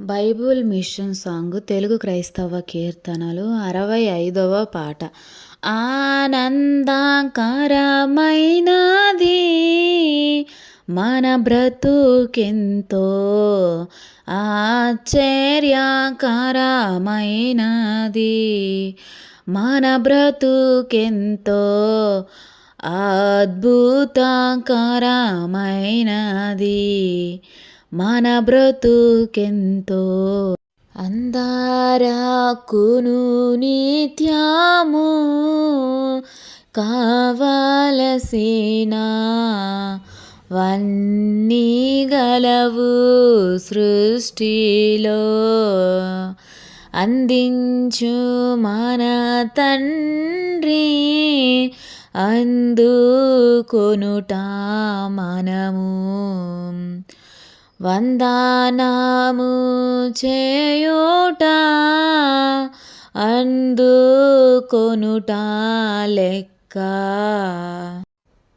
Bible machine song Telugu క్రైస్తవ కీర్తనలు అరవై ఐదవ పాట. ఆనందాకరమైనది మన బ్రతుకెంతో ఆశ్చర్యకరమైనది మన బ్రతుకెంతో అద్భుతకరమైనది మన బ్రతుకెంతో అందారాకును నిత్యము కావలసిన? వన్నీ గలవు సృష్టిలో అందించు మన తండ్రి అందుకొనుట మనము. వందనాము చేయుట అందుకొనుట లెక్క.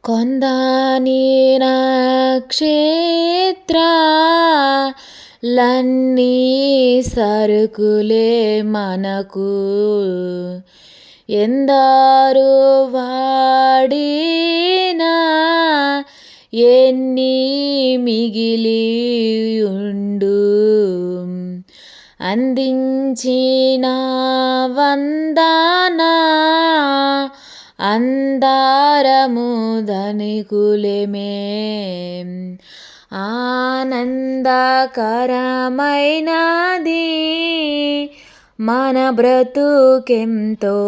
కొందాని నక్షత్ర లన్నీ సరుకులే మనకు. ఎందారు వాడినా ఎన్ని మిగిలి ఉండు అందించిన వందనా అందారము ధనికులమే. ఆనందకరమైనది మన బ్రతుకెంతో.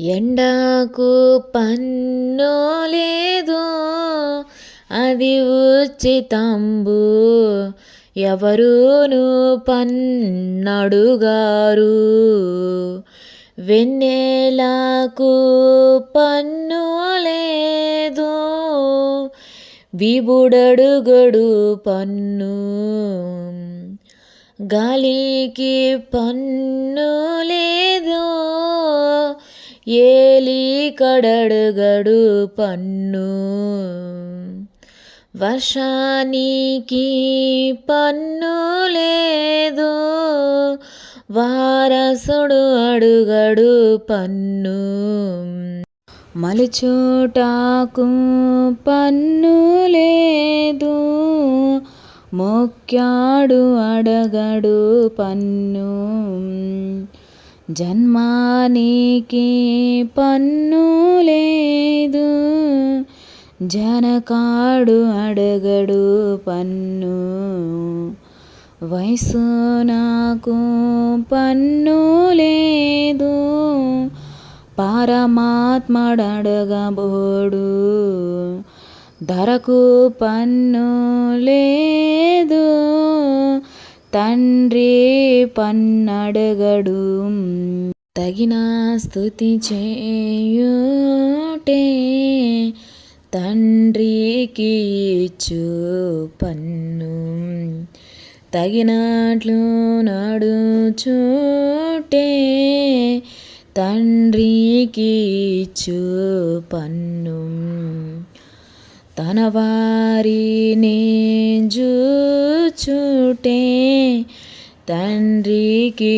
ఎండకు పన్ను లేదు. అది ఉచితంబు. ఎవరును పన్నడుగారు? వెన్నెలకు పన్ను లేదు. విబుడడుగడు పన్ను. గాలికి పన్ను లేదు. ఏలి కడడుగడు పన్ను. వర్షానికి పన్ను లేదు వారసుడు అడుగడు పన్ను. మలిచూటాకు పన్ను లేదు మొక్కాడు అడగడు పన్ను. జన్మానికి పన్ను లేదు. జనకాడు అడగడు పన్ను. వయసు నాకు పన్ను లేదు. పరమాత్మడగబోడు ధరకు పన్ను లేదు. తండ్రి పన్నడగడు తగిన స్థుతి చేయుటే తండ్రికి ఇచ్చు పన్ను. తగినట్లు నడుచుటే తండ్రికి ఇచ్చు పన్ను. తన వారిని చూటే తండ్రికి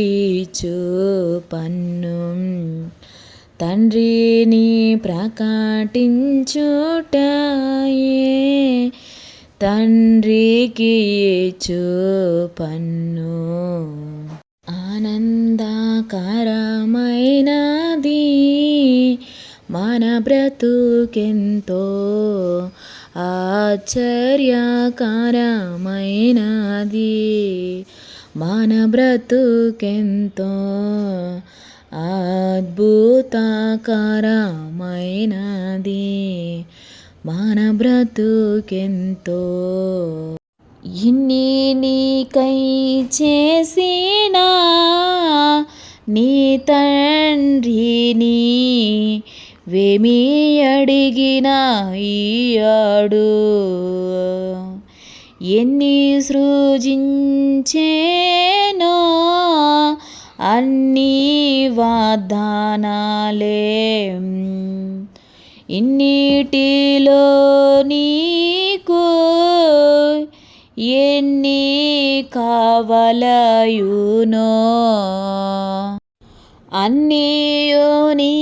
చూపన్ను. తండ్రిని ప్రకటించుటాయే తండ్రికి చూపన్ను. పన్ను ఆనందకరమైనది మన బ్రతుకెంతో ఆశ్చర్యకరమైనది. మన బ్రతుకెంతో అద్భుతకరమైనది. మన బ్రతుకెంతో ఇన్ని నీకై చేసినా నీ తండ్రిని వేమి అడిగినా ఈయాడు. ఎన్ని సృజించేనో అన్ని వాగ్దానాలే. ఇన్నిటిలో నీకు ఎన్ని కావలయునో అన్నీయో నీ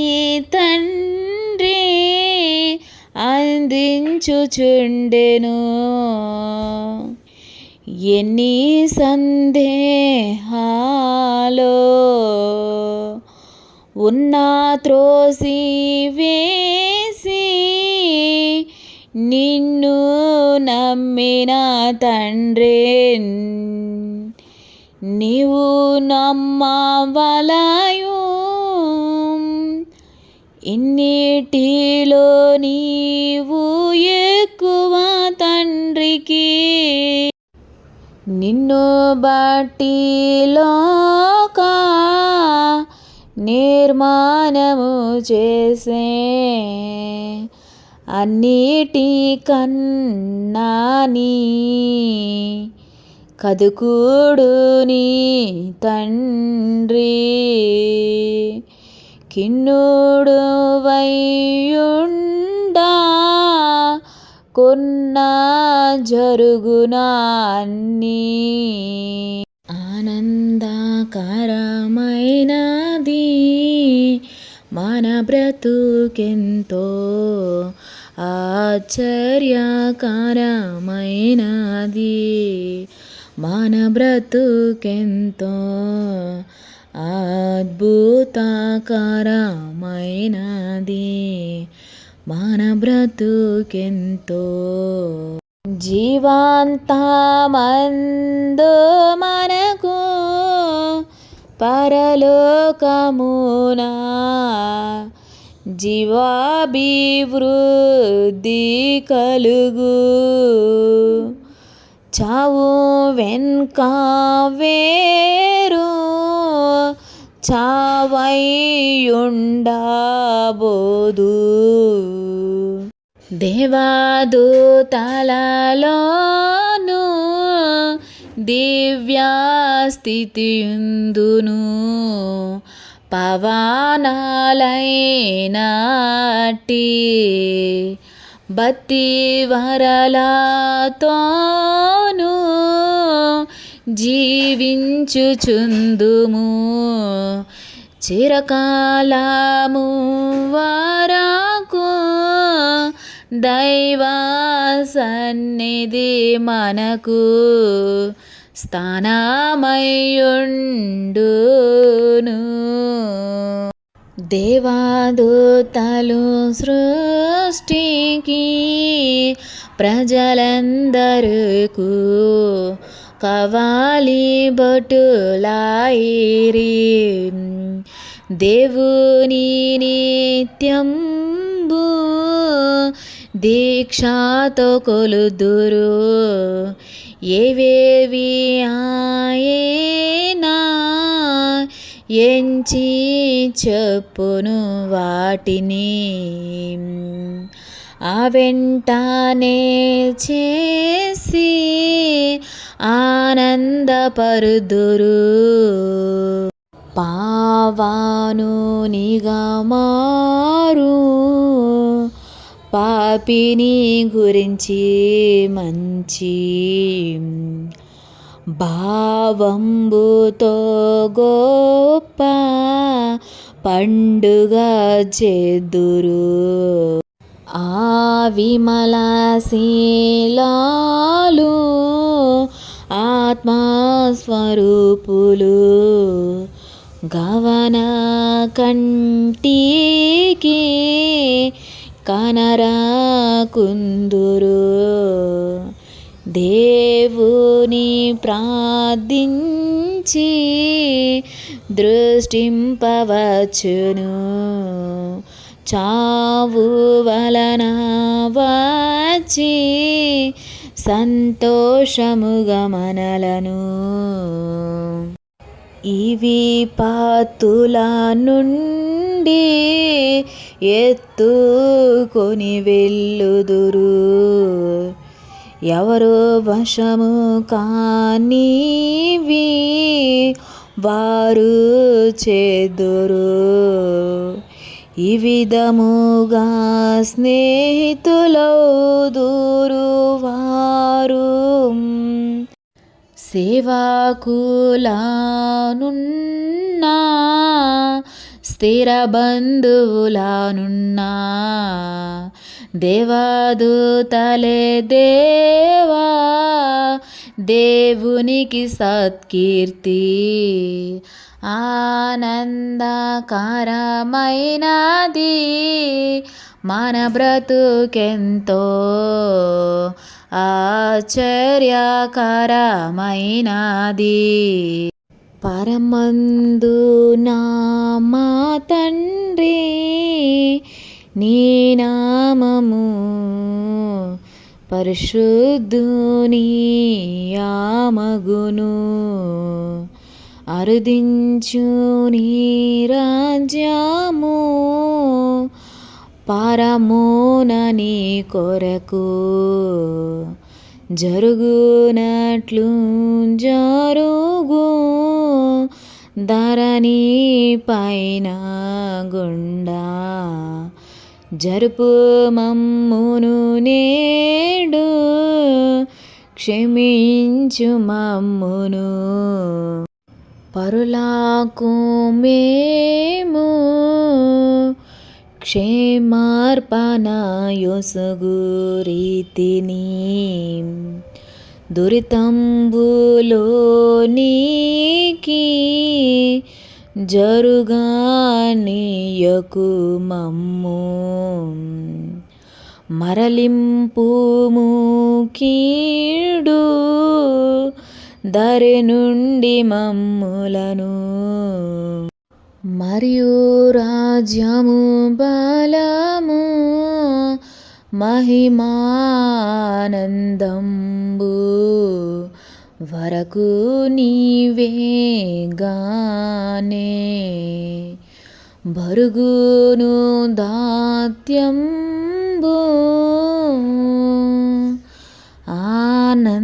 తండ్రి అందించుచుండెను. ఎన్ని సందేహాలో ఉన్న త్రోసి వేసి నిన్ను నమ్మిన తండ్రి నీవు నమ్మవలయు ఇన్నిటిలో నీవు ఎక్కువ తండ్రికి? నిన్ను బట్టి లోక నిర్మాణము చేసే అన్నిటి కన్నాని కదుకుడు నీ తండ్రి. కిన్నుడు వయ్యుండా కొన్న జరుగునా అన్నీ ఆనందకరమైనది మన బ్రతుకెంతో ఆశ్చర్యకరమైనది మన బ్రతుకెంతో అద్భుతకరమైనది మన బ్రతుకెంతో జీవాంతమందు మనకు పరలోకమున జీవాభివృద్ధి కలుగు. చావు వెన్కావే చావైయుండబోదు. దేవాదూతలలోను దివ్యాస్థితియుందును. పవానాలైనాటి బత్తి వరలాతోను జీవించుచుందుము. చిరకాలము వారాకు దైవ సన్నిధి మనకు స్థానమయ్యుండును. దేవాదూతలు సృష్టికి ప్రజలందరకు కవాలి బటులాయిరి. దేవుని నిత్యంబు దీక్షతో కొలుదురు. ఏవేవి ఆయనా ఎంచి చెప్పును వాటిని. ఆ వెంటనే చేసి ఆనందపరుదురు. పావాను నిగమారు. పాపిని గురించి మంచి భావంబుతో గొప్ప పండుగ చేదురు. ఆ విమల శీలాలు ఆత్మస్వరూపులు గవన కంటికి కనరాకుందురు దేవుని ప్రార్థించి దృష్టింపవచ్చును. చావు వలన వచ్చి సంతోషముగా మనలను ఇవి పాతుల నుండి ఎత్తుకొని వెళ్ళుదురు. ఎవరు వశము కానివి వారు చేదురు. ఈ విధముగా స్నేహితులౌదురు వారు సేవాకులానున్నా స్థిర బంధువులానున్నా దేవదూతలే దేవా దేవునికి సత్కీర్తి ఆనందకరమైనది. మన బ్రతుకెంతో ఆశ్చర్యకరమైనది. పరమందు నా మా తండ్రి నీ నామము పరిశుద్ధుని యామగును అరుదించు నీ రాజ్యము పరమోనని కొరకు జరుగునట్లు జరుగు ధరణి పైన గుండా జరుపు మమ్మును నేడు క్షమించు మమ్మును. పరులాకు మేము క్షేమార్పణ రీతిని దురితంబులో నీకి జరుగానీయకు మమ్ము. మరలింపుము కీడు దరి నుండి మమ్ములను. మరియు రాజ్యము బలము మహిమానందం వరకు నీవేగానే బరుగును దాత్యంబు ఆనందకరమైనది.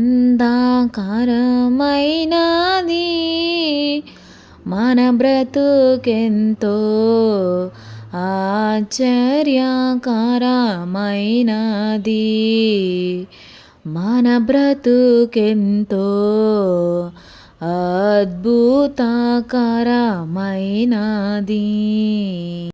మన బ్రతుకెంతో ఆశ్చర్యకరమైనది. మన బ్రతుకెంతో అద్భుతకరమైనది.